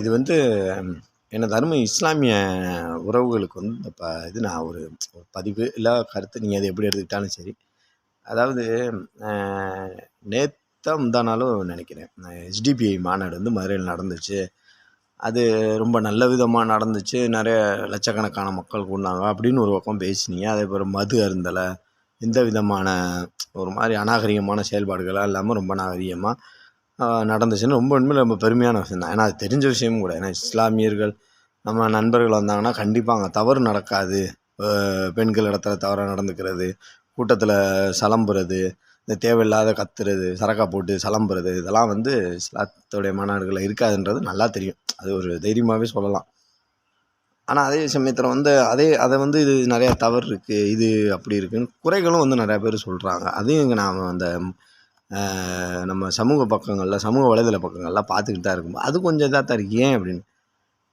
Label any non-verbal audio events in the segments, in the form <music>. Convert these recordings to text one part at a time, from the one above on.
இது வந்து எனது அருமை இஸ்லாமிய உறவுகளுக்கு வந்து இந்த ப இது நான் ஒரு ஒரு பதிவு இல்லை கருத்து நீங்கள் அதை எப்படி எடுத்துக்கிட்டாலும் சரி. அதாவது நேற்றா முந்தா நாளும் நினைக்கிறேன். ஹெச்டிபிஐ மாநாடு வந்து மதுரையில் நடந்துச்சு. அது ரொம்ப நல்ல விதமாக நடந்துச்சு. நிறைய லட்சக்கணக்கான மக்கள் கூடினாங்க அப்படின்னு ஒரு பக்கம் பேசினீங்க. அதே போல் மது அருந்தலை எந்த விதமான ஒரு மாதிரி அநாகரிகமான செயல்பாடுகளாக இல்லாமல் ரொம்ப நாகரிகமாக நடந்துச்சுன்னு ரொம்ப உண்மையில் ரொம்ப பெருமையான விஷயம் தான் ஏன்னா அது தெரிஞ்ச விஷயமும் கூட. ஏன்னா இஸ்லாமியர்கள் நம்ம நண்பர்கள் வந்தாங்கன்னா கண்டிப்பாக அங்கே தவறு நடக்காது. பெண்கள் இடத்துல தவறாக நடந்துக்கிறது கூட்டத்தில் சலம்புறது இந்த தேவையில்லாத கத்துறது சரக்கா போட்டு சலம்புறது இதெல்லாம் வந்து இஸ்லாத்துடைய மாநாடுகளில் இருக்காதுன்றது நல்லா தெரியும். அது ஒரு தைரியமாகவே சொல்லலாம். ஆனால் அதே சமயத்தில் வந்து அதே அதை வந்து இது நிறையா தவறு இருக்குது இது அப்படி இருக்குன்னு குறைகளும் வந்து நிறையா பேர் சொல்கிறாங்க அதையும் இங்கே நாம் அந்த நம்ம சமூக பக்கங்களில் சமூக வலைதள பக்கங்கள்லாம் பார்த்துக்கிட்டு தான் இருக்கும் அது கொஞ்சம் இதாக தான் இருக்கு. ஏன் அப்படின்னு?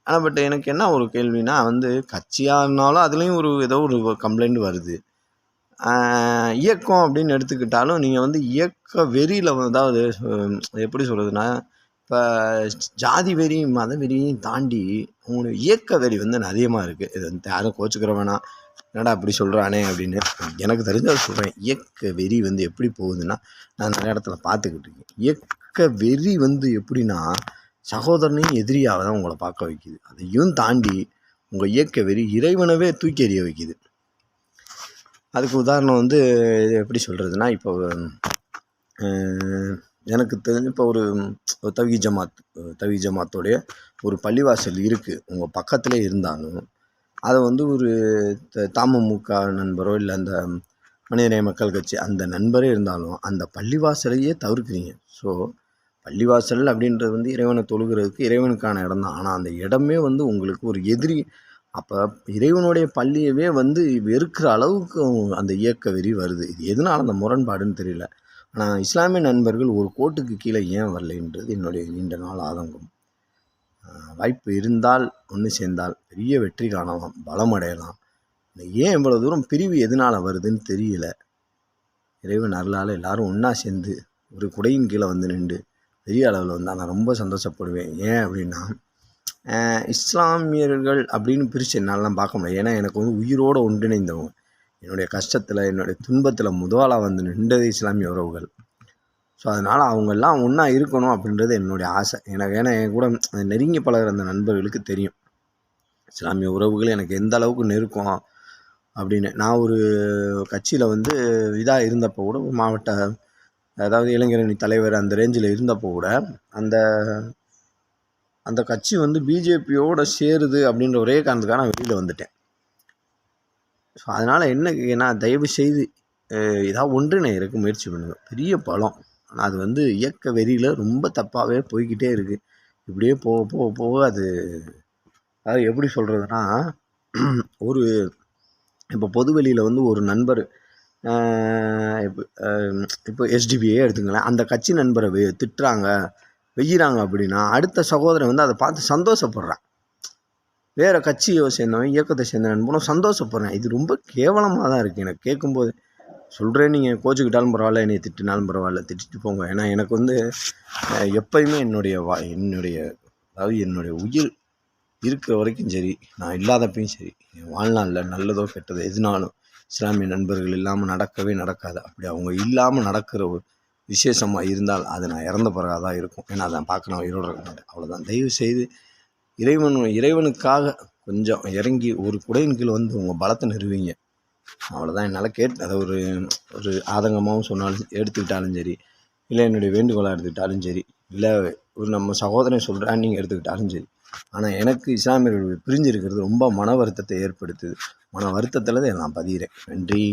ஆனால் பட் எனக்கு என்ன ஒரு கேள்வினா வந்து கட்சியாக இருந்தாலும் அதுலேயும் ஒரு ஏதோ ஒரு கம்ப்ளைண்ட் வருது. இயக்கம் அப்படின்னு எடுத்துக்கிட்டாலும் நீங்கள் வந்து இயக்க வெறியில் அதாவது எப்படி சொல்கிறதுனா இப்போ ஜாதி வெறியும் மத வெறியையும் தாண்டி உங்களுக்கு இயக்க வெறி வந்து அதிகமாக இருக்குது இது வந்து யாரும் கோச்சுக்கிற வேணாம். என்னடா அப்படி சொல்கிறானே அப்படின்னு எனக்கு தெரிஞ்சதை சொல்கிறேன் இயக்க வெறி வந்து எப்படி போகுதுன்னா நான் நிறைய இடத்துல பார்த்துக்கிட்டு இருக்கேன். இயக்க வெறி வந்து எப்படின்னா சகோதரனையும் எதிரியாக தான் உங்களை பார்க்க வைக்குது. அதையும் தாண்டி உங்கள் இயக்க வெறி இறைவனவே தூக்கி எறிய வைக்குது. அதுக்கு உதாரணம் வந்து இது எப்படி சொல்கிறதுனா இப்போ எனக்கு தெரிஞ்சு இப்போ ஒரு தவி ஜமாத் தவி ஜமாத்தோடைய ஒரு பள்ளிவாசல் இருக்குது உங்கள் பக்கத்திலே இருந்தாலும் அதை வந்து ஒரு த தமுமுக நண்பரோ இல்லை அந்த மனிதநேய மக்கள் கட்சி அந்த நண்பரே இருந்தாலும் அந்த பள்ளிவாசலையே தவிர்க்கிறீங்க. ஸோ பள்ளிவாசல் அப்படின்றது வந்து இறைவனை தொழுகிறதுக்கு இறைவனுக்கான இடம் தான். ஆனால் அந்த இடமே வந்து உங்களுக்கு ஒரு எதிரி அப்போ இறைவனுடைய பள்ளியவே வந்து வெறுக்கிற அளவுக்கு அந்த இயக்க வெறி வருது. இது எதனால் அந்த முரண்பாடுன்னு தெரியல. ஆனால் இஸ்லாமிய நண்பர்கள் ஒரு கோட்டுக்கு கீழே ஏன் வரலைன்றது என்னுடைய நீண்ட நாள் ஆதங்கம். வாய்ப்பு இருந்தால் ஒன்று சேர்ந்தால் பெரிய வெற்றி காணலாம் பலம் அடையலாம். ஏன் இவ்வளோ தூரம் பிரிவு எதனால் வருதுன்னு தெரியல. இறைவன் அருளால் எல்லோரும் ஒன்றா சேர்ந்து ஒரு குடையின் கீழே வந்து நின்று பெரிய அளவில் வந்தால் நான் ரொம்ப சந்தோஷப்படுவேன். ஏன் அப்படின்னா இஸ்லாமியர்கள் அப்படின்னு பிரித்து என்னாலலாம் பார்க்க முடியாது ஏன்னா எனக்கு வந்து உயிரோடு ஒன்றிணைந்தவங்க. என்னுடைய கஷ்டத்தில் என்னுடைய துன்பத்தில் முதலாக வந்து நின்றது இஸ்லாமிய உறவுகள். ஸோ அதனால் அவங்கெல்லாம் ஒன்றா இருக்கணும் அப்படின்றது என்னுடைய ஆசை. எனக்கு ஏன்னா என் கூட நெருங்கி பழகிற அந்த நண்பர்களுக்கு தெரியும். இஸ்லாமிய உறவுகள் எனக்கு எந்த அளவுக்கு நெருக்கம் அப்படின்னு. நான் ஒரு கட்சியில் வந்து இதாக இருந்தப்போ கூட மாவட்ட அதாவது இளைஞரணி தலைவர் அந்த ரேஞ்சில் இருந்தப்போ கூட அந்த அந்த கட்சி வந்து பிஜேபியோடு சேருது அப்படின்ற ஒரே காரணத்துக்காக நான் வெளியில் வந்துட்டேன். ஸோ அதனால் என்ன நான் தயவு செய்து ஏதாவது இருக்க முயற்சி பண்ணுங்கள் பெரிய பலம். ஆனால் அது வந்து இயக்க வெறியில் ரொம்ப தப்பாகவே போய்கிட்டே இருக்குது இப்படியே போக போக போக அது அதாவது எப்படி சொல்கிறதுனா <clears throat> ஒரு இப்போ பொதுவெளியில் வந்து ஒரு நண்பர் இப்போ இப்போ எஸ்டிபிஏ எடுத்துங்களேன் அந்த கட்சி நண்பரை வெ திட்டுறாங்க வெய்யிறாங்க அப்படின்னா அடுத்த சகோதரன் வந்து அதை பார்த்து சந்தோஷப்படுறான். வேறு கட்சியை சேர்ந்தவன் இயக்கத்தை சேர்ந்த நண்பனும் சந்தோஷப்படுறேன். இது ரொம்ப கேவலமாக தான் இருக்குது எனக்கு கேட்கும்போது சொல்கிறேன் நீங்கள் கோச்சுக்கிட்டாலும் பரவாயில்ல என்னை திட்டினாலும் பரவாயில்ல திட்டிட்டு போங்க. ஏன்னா எனக்கு வந்து எப்பயுமே என்னுடைய வா என்னுடைய அதாவது என்னுடைய உயிர் இருக்கிற வரைக்கும் சரி நான் இல்லாதப்பையும் சரி என் வாழ்நாளில் நல்லதோ கெட்டதோ எதுனாலும் இஸ்லாமிய நண்பர்கள் இல்லாமல் நடக்கவே நடக்காது. அப்படி அவங்க இல்லாமல் நடக்கிற ஒரு விசேஷமாக இருந்தால் அது நான் இறந்த பிறகாக தான் இருக்கும். ஏன்னா அதை பார்க்க நான் உயிரோடு இருக்க மாட்டேன். அவ்வளோதான் தயவு செய்து இறைவன் இறைவனுக்காக கொஞ்சம் இறங்கி ஒரு குடையின் கீழ் வந்து உங்கள் பலத்தை நிறுவீங்க. அவ்வளோதான் என்னால் கேட் அதை ஒரு ஒரு ஆதங்கமாகவும் சொன்னாலும் எடுத்துக்கிட்டாலும் சரி இல்லை என்னுடைய வேண்டுகோளாக எடுத்துக்கிட்டாலும் சரி இல்லை ஒரு நம்ம சகோதரன் சொல்கிறான் நீங்கள் எடுத்துக்கிட்டாலும் சரி. ஆனால் எனக்கு இஸ்லாமியர்கள் பிரிஞ்சு இருக்கிறது ரொம்ப மன வருத்தத்தை ஏற்படுத்துது. மன வருத்தத்தில் தான் நான் பதிகிறேன் நன்றி.